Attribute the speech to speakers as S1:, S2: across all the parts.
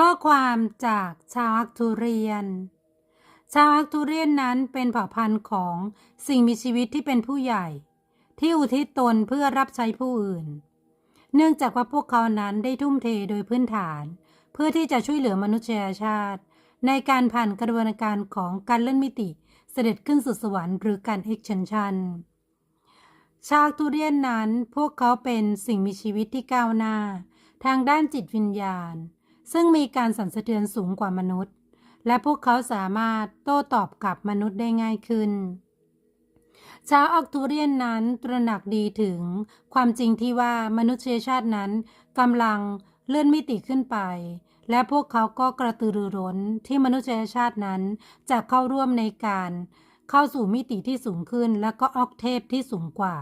S1: ข้อความจากชาวอักทูเรียน ชาวอักทูเรียนนั้นเป็นเผ่าพันธุ์ของสิ่งมีชีวิตที่เป็นผู้ใหญ่ ที่อุทิศตนเพื่อรับใช้ผู้อื่น เนื่องจากว่าพวกเขานั้นได้ทุ่มเทโดยพื้นฐาน เพื่อที่จะช่วยเหลือมนุษยชาติ ในการผ่านกระบวนการของการเลื่อนมิติเสด็จขึ้นสู่สวรรค์หรือการ extension ชาวอักทูเรียนนั้นพวกเขาเป็นสิ่งมีชีวิตที่ก้าวหน้า ทางด้านจิตวิญญาณ ซึ่งมีการสั่นสะเทือนสูงกว่ามนุษย์ และพวกเขาสามารถโต้ตอบกับมนุษย์ได้ง่ายขึ้น ชาวออกทูเรียนนั้นตระหนักดีถึงความจริงที่ว่ามนุษยชาตินั้นกำลังเลื่อนมิติขึ้นไป และพวกเขาก็กระตือรือร้นที่มนุษยชาตินั้นจะเข้าร่วมในการเข้าสู่มิติที่สูงขึ้นและก็ออกเทปที่สูงกว่า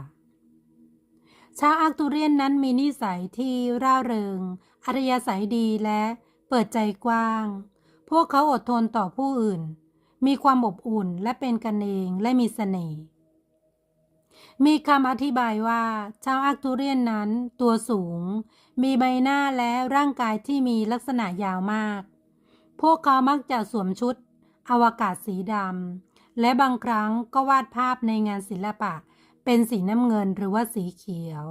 S1: ชาวอักตูเรียนนั้นมีนิสัยที่ร่าเริง อัธยาศัยดีและเปิดใจกว้าง พวกเขาอดทนต่อผู้อื่น มีความอบอุ่นและเป็นกันเองและมีเสน่ห์ มีคำอธิบายว่าชาวอักตูเรียนนั้นตัวสูง มีใบหน้าและร่างกายที่มีลักษณะยาวมาก พวกเขามักจะสวมชุด อวกาศสีดำและบางครั้งก็วาดภาพในงานศิลปะ เป็นสีน้ำเงินหรือว่าสีเขียว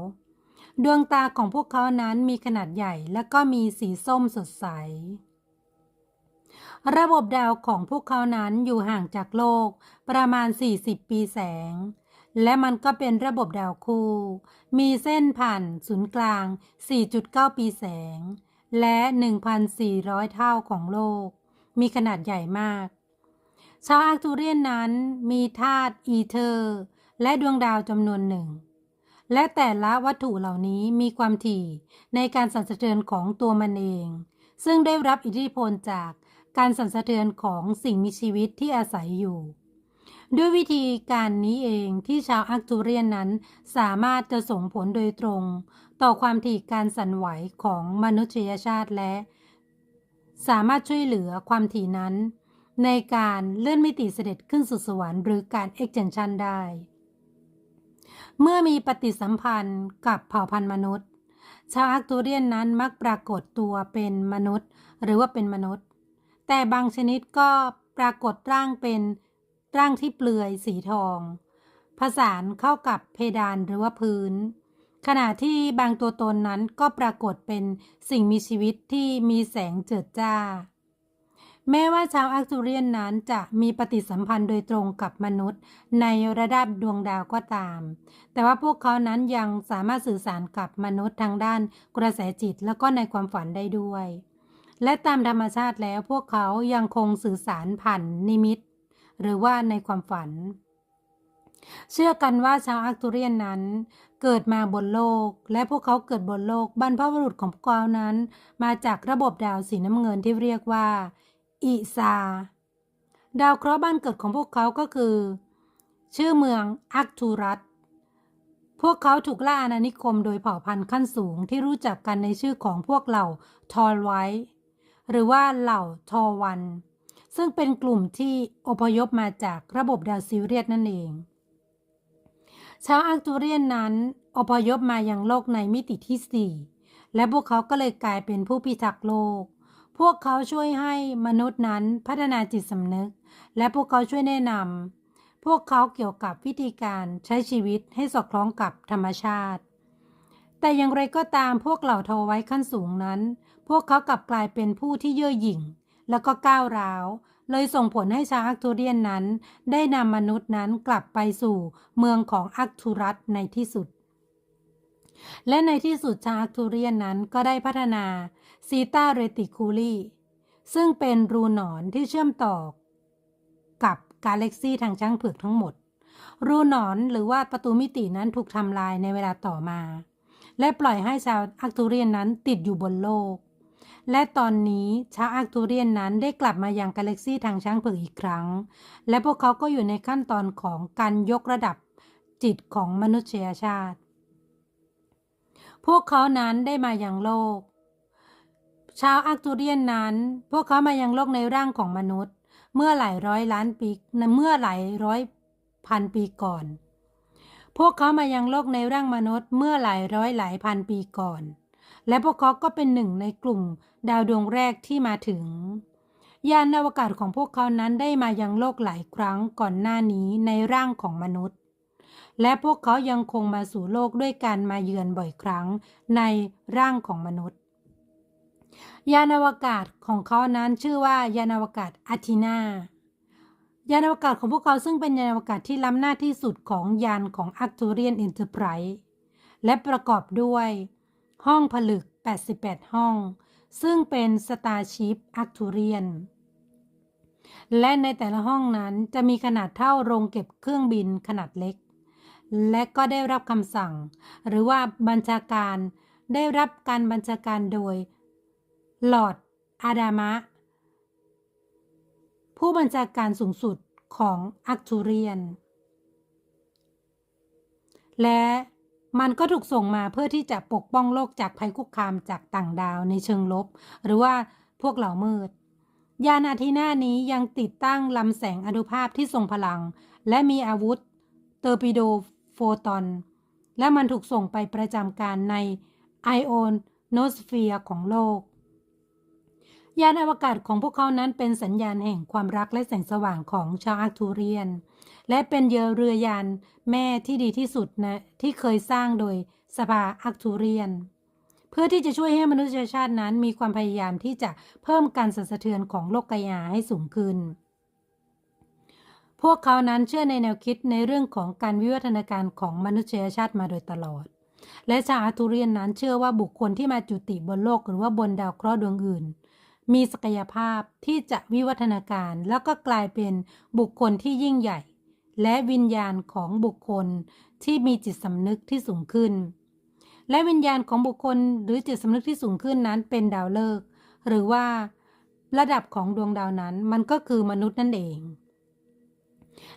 S1: ดวงตาของพวกเขานั้นมีขนาดใหญ่และก็มีสีส้มสดใส ระบบดาวของพวกเขานั้นอยู่ห่างจากโลกประมาณ 40 ปีแสง และมันก็เป็นระบบดาวคู่ มีเส้นผ่านศูนย์กลาง 4.9 ปีแสง และ 1,400 เท่าของโลก มีขนาดใหญ่มาก ชาวอาร์ตูเรียนนั้นมีธาตุอีเทอร์ และดวงดาวจำนวนหนึ่ง และแต่ละวัตถุเหล่านี้มีความถี่ในการสั่นสะเทือนของตัวมันเอง ซึ่งได้รับอิทธิพลจากการสั่นสะเทือนของสิ่งมีชีวิตที่อาศัยอยู่ ด้วยวิธีการนี้เองที่ชาวอักตูเรียนนั้นสามารถจะส่งผลโดยตรง ต่อความถี่การสั่นไหวของมนุษยชาติและ สามารถช่วยเหลือความถี่นั้น ในการเลื่อนมิติเสด็จขึ้นสู่สวรรค์หรือการ extension ได้ เมื่อมีปฏิสัมพันธ์กับเผ่าพันธุ์มนุษย์ ชาวอักตูเรียนนั้นมักปรากฏตัวเป็นมนุษย์ หรือว่าเป็นมนุษย์ แต่บางชนิดก็ปรากฏร่างเป็นร่างที่เปลือยสีทอง ผสานเข้ากับเพดานหรือว่าพื้น ขณะที่บางตัวตนนั้นก็ปรากฏเป็นสิ่งมีชีวิตที่มีแสงเจิดจ้า แม้ว่าชาวอักตูเรียนนั้นจะมีปฏิสัมพันธ์โดยตรงกับมนุษย์ ในระดับดวงดาวก็ตาม แต่ว่าพวกเขานั้นยังสามารถสื่อสารกับมนุษย์ทางด้านกระแสจิตแล้วก็ในความฝันได้ด้วย และตามธรรมชาติแล้วพวกเขายังคงสื่อสารผ่านนิมิต หรือว่าในความฝัน เชื่อกันว่าชาวอักตูเรียนนั้นเกิดมาบนโลก และพวกเขาเกิดบนโลกบรรพบุรุษของพวกเขานั้น มาจากระบบดาวสีน้ำเงินที่เรียกว่า อิซา ดาวเคราะห์บ้านเกิดของพวกเขาก็คือ ชื่อเมืองอักทูรัตพวกเขาถูกล่าอาณานิคมโดยเผ่าพันธุ์ขั้นสูงที่รู้จักกันในชื่อของพวกเหล่าทอลไวหรือว่าเหล่าทอวัน ซึ่งเป็นกลุ่มที่อพยพมาจากระบบดาวซิเรียสนั่นเอง ชาวอักตูเรียนนั้นอพยพมายังโลกในมิติที่ 4 และพวกเขาก็เลยกลายเป็นผู้พิทักษ์โลก พวกเขาช่วยให้มนุษย์นั้นพัฒนาจิตสำนึก และพวกเขาช่วยแนะนำพวกเขาเกี่ยวกับวิธีการใช้ชีวิตให้สอดคล้องกับธรรมชาติ แต่อย่างไรก็ตามพวกเหล่าทไว้ขั้นสูงนั้น พวกเขากลับกลายเป็นผู้ที่เย่อหยิ่ง แล้วก็ก้าวร้าว เลยส่งผลให้ชาวอักทูเรียนนั้น ได้นำมนุษย์นั้นกลับไปสู่เมืองของอักทูรัสในที่สุด และในที่สุดชาวอักทูเรียนนั้นก็ได้พัฒนาซีตาเรติคูลีซึ่งเป็นรูหนอนที่เชื่อมต่อกับกาแล็กซีทางช้างเผือกทั้งหมด รูหนอนหรือว่าประตูมิตินั้นถูกทำลายในเวลาต่อมา และปล่อยให้ชาวอักตูเรียนนั้นติดอยู่บนโลก และตอนนี้ชาวอักตูเรียนนั้นได้กลับมายังกาแล็กซีทางช้างเผือกอีกครั้ง และพวกเขาก็อยู่ในขั้นตอนของการยกระดับจิตของมนุษยชาติ พวกเขานั้นได้มาอยังโลก ชาวอักตูเรียนนั้น พวกเขามายังโลกในร่างของมนุษย์ เมื่อหลายร้อยล้านปีเมื่อหลายร้อยพันปีก่อน พวกเขามายังโลกในร่างมนุษย์ เมื่อหลายร้อยหลายพันปีก่อน และพวกเขาก็เป็นหนึ่งในกลุ่มดาวดวงแรกที่มาถึง ยานอวกาศของพวกเขานั้นได้มายังโลกหลายครั้งก่อนหน้านี้ในร่างของมนุษย์ และพวกเขายังคงมาสู่โลกด้วยการมาเยือนบ่อยครั้งในร่างของมนุษย์ ยานอวกาศของเขานั้นชื่อว่ายานอวกาศอาทินายานอวกาศของพวกเขาซึ่งเป็นยานอวกาศที่ล้ำหน้าที่สุดของยานของ Arcturian Enterprise และประกอบด้วย ห้องผลึก 88 ห้อง ซึ่งเป็น Starship Arcturian และในแต่ละห้องนั้นจะมีขนาดเท่าโรงเก็บเครื่องบินขนาดเล็ก และก็ได้รับคำสั่ง หรือว่าบัญชาการได้รับการบัญชาการโดยลอร์ดอาดามะ ผู้บัญชาการสูงสุดของอักทูเรียน และมันก็ถูกส่งมาเพื่อที่จะปกป้องโลกจากภัยคุกคามจากต่างดาวในเชิงลบ หรือว่าพวกเหล่ามืด ยานอาทินานี้ยังติดตั้งลำแสงอนุภาพที่ทรงพลัง และมีอาวุธ เตอร์ปิโด โฟตอน และมันถูกส่งไปประจำการในไอโอนโนสเฟียร์ของโลก ยานอวกาศของพวกเขานั้นเป็นสัญญาณแห่งความรักและแสงสว่างของชาวอาร์ทูเรียน และเป็นเยอเรือยานแม่ที่ดีที่สุดนะที่เคยสร้างโดยสภาอาร์ทูเรียน เพื่อที่จะช่วยให้มนุษยชาตินั้นมีความพยายามที่จะเพิ่มการสั่นสะเทือนของโลกกายาให้สูงขึ้น พวกเขานั้นเชื่อในแนวคิดในเรื่องของการวิวัฒนาการของมนุษยชาติมาโดยตลอด และชาวอาร์ทูเรียนนั้นเชื่อว่าบุคคลที่มาจุติบนโลกหรือว่าบนดาวเคราะห์ดวงอื่น มีศักยภาพที่จะวิวัฒนาการแล้วก็กลายเป็นบุคคลที่ยิ่งใหญ่ และวิญญาณของบุคคลที่มีจิตสำนึกที่สูงขึ้น และวิญญาณของบุคคลหรือจิตสำนึกที่สูงขึ้นนั้นเป็นดาวฤกษ์หรือว่าระดับของดวงดาวนั้นมันก็คือมนุษย์นั่นเอง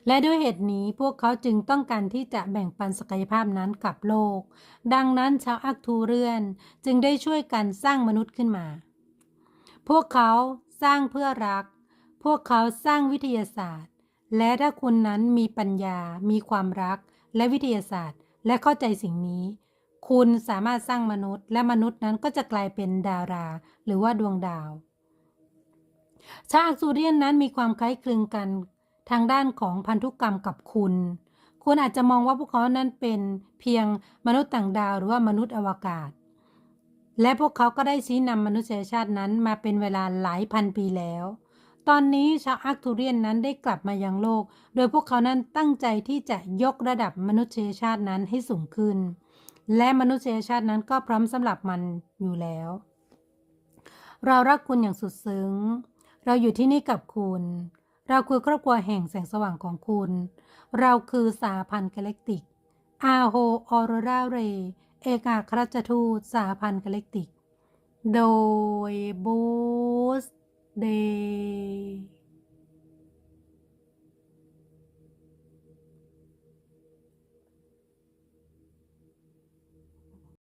S1: และด้วยเหตุนี้พวกเขาจึงต้องการที่จะแบ่งปันศักยภาพนั้นกับโลก ดังนั้นชาวอักทูเรียนจึงได้ช่วยกันสร้างมนุษย์ขึ้นมา พวกเขาสร้างเพื่อรัก พวกเขาสร้างวิทยาศาสตร์ และถ้าคุณนั้นมีปัญญา มีความรัก และวิทยาศาสตร์ และเข้าใจสิ่งนี้ คุณสามารถสร้างมนุษย์ และมนุษย์นั้นก็จะกลายเป็นดารา หรือว่าดวงดาว ชาวอักซูเรียนนั้นมีความคล้ายคลึงกัน ทางด้านของพันธุกรรมกับคุณ คุณอาจจะมองว่าพวกเขานั้นเป็นเพียงมนุษย์ต่างดาวหรือว่ามนุษย์อวกาศ และพวกเขาก็ได้ชี้นำมนุษยชาตินั้นมาเป็นเวลาหลายพันปีแล้ว ตอนนี้ชาวอาร์คทูเรียนนั้นได้กลับมายังโลก โดยพวกเขานั้นตั้งใจที่จะยกระดับมนุษยชาตินั้นให้สูงขึ้น และมนุษยชาตินั้นก็พร้อมสำหรับมันอยู่แล้ว เรารักคุณอย่างสุดซึ้ง เราอยู่ที่นี่กับคุณ เราคือครอบครัวแห่งแสงสว่างของคุณ เราคือสาพันธ์กาแล็กติก อาโฮออโรราเร เอกาครัชทูตสาพันธ์กาแล็กติก โดยบูสเดย์